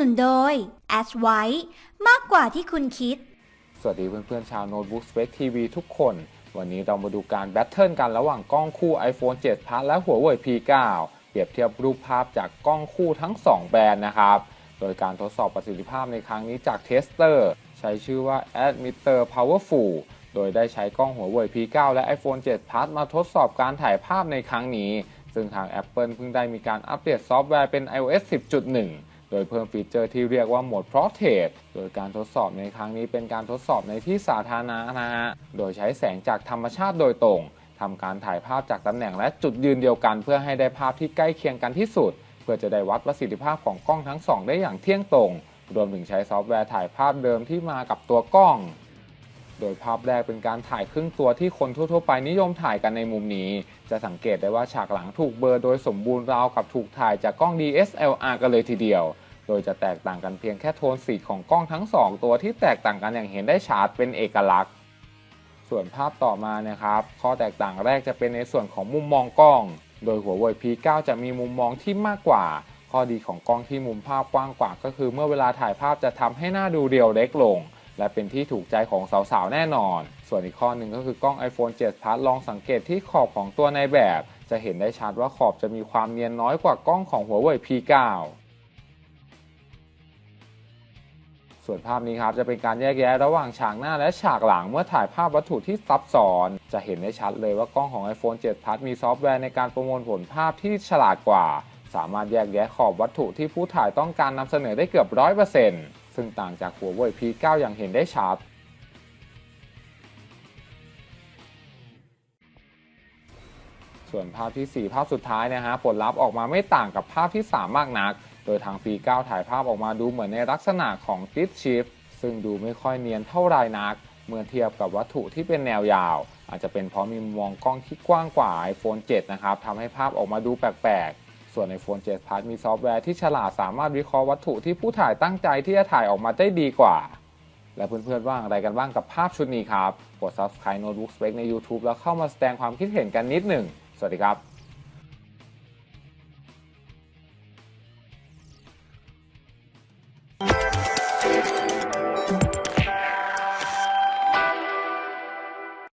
นุนโดย a s w i t e มากกว่าที่คุณคิด สวัสดีเพื่อนๆชาวโน้ตบุ๊ก Spec TV ทุกคน วันนี้เรามาดูการแบทเทิลกันระหว่างกล้องคู่ iPhone 7 Plus และ Huawei P9 เปรียบเทียบรูปภาพจากกล้องคู่ทั้ง 2 แบรนด์นะครับ โดยการทดสอบประสิทธิภาพในครั้งนี้จากเทสเตอร์ใช้ชื่อว่า Admitter Powerful โดยได้ใช้กล้อง Huawei P9 และ iPhone 7 Plus มาทดสอบการถ่ายภาพในครั้งนี้ ซึ่งทาง Apple เพิ่งได้มีการอัปเดตซอฟต์แวร์เป็น iOS 10.1 โดยเพิ่มฟีเจอร์ที่เรียกว่าโหมด p r o t e c t โดยการทดสอบในครั้งนี้เป็นการทดสอบในที่สาธารณะนะฮะ โดยใช้แสงจากธรรมชาติโดยตรงทำการถ่ายภาพจากตำแหน่งและจุดยืนเดียวกัน เพื่อให้ได้ภาพที่ใกล้เคียงกันที่สุด เพื่อจะได้วัดประสิทธิภาพของกล้องทั้งสองได้อย่างเที่ยงตรง รวมถึงใช้ซอฟต์แวร์ถ่ายภาพเดิมที่มากับตัวกล้อง โดยภาพแรกเป็นการถ่ายครึ่งตัวที่คนทั่วๆไปนิยมถ่ายกันในมุมนี้ จะสังเกตได้ว่าฉากหลังถูกเบลอโดยสมบูรณ์ราวกับถูกถ่ายจากกล้อง DSLR กันเลยทีเดียว โดยจะแตกต่างกันเพียงแค่โทนสีของกล้องทั้ง 2 ตัวที่แตกต่างกันอย่างเห็นได้ชัดเป็นเอกลักษณ์ ส่วนภาพต่อมานะครับ ข้อแตกต่างแรกจะเป็นในส่วนของมุมมองกล้อง โดยหัวเว่ย P9 จะมีมุมมองที่มากกว่า ข้อดีของกล้องที่มุมภาพกว้างกว่า ก็คือ เมื่อเวลาถ่ายภาพจะทำให้หน้าดูเรียวเล็กลง และเป็นที่ถูกใจของสาวๆ แน่นอน ส่วนอีกข้อหนึ่งก็คือกล้อง iPhone 7 Plus ลองสังเกตที่ขอบของตัวในแบบ จะเห็นได้ชัดว่าขอบจะมีความเนียนน้อยกว่ากล้องของหัวเว่ย P9 ส่วนภาพนี้ครับจะเป็นการแยกแยะระหว่างฉากหน้าและฉากหลังเมื่อถ่ายภาพวัตถุที่ซับซ้อน จะเห็นได้ชัดเลยว่ากล้องของ iPhone 7 Plus มีซอฟต์แวร์ในการประมวลผลภาพที่ฉลาดกว่า สามารถแยกแยะขอบวัตถุที่ผู้ถ่ายต้องการนำเสนอได้เกือบ100%ซึ่ ซึ่งต่างจากหัวเว่ย P9 อย่างเห็นได้ชัดส่วนภาพทีสี่ 4 ภาพสุดท้ายนะฮะผลลัพธ์ออกมาไม่ต่างกับภาพที่ 3 มากนัก โดยทาง P9 ถ่ายภาพออกมาดูเหมือนในลักษณะของติดชิฟซึ่งดูไม่ค่อยเนียนเท่าไรนัก เมื่อเทียบกับวัตถุที่เป็นแนวยาว อาจจะเป็นเพราะมีมุมมองกล้องที่กว้างกว่า iPhone 7 นะครับทำให้ภาพออกมาดูแปลกๆ ส่วน iPhone 7 Plus มีซอฟต์แวร์ที่ฉลาดสามารถวิเคราะห์วัตถุที่ผู้ถ่ายตั้งใจที่จะถ่ายออกมาได้ดีกว่า และเพื่อนๆว่าอะไรกันบ้างกับภาพชุดนี้ครับ กด subscribe Notebook Spec ใน YouTube แล้วเข้ามาแสดงความคิดเห็นกันนิดหนึ่ง สวัสดีครับ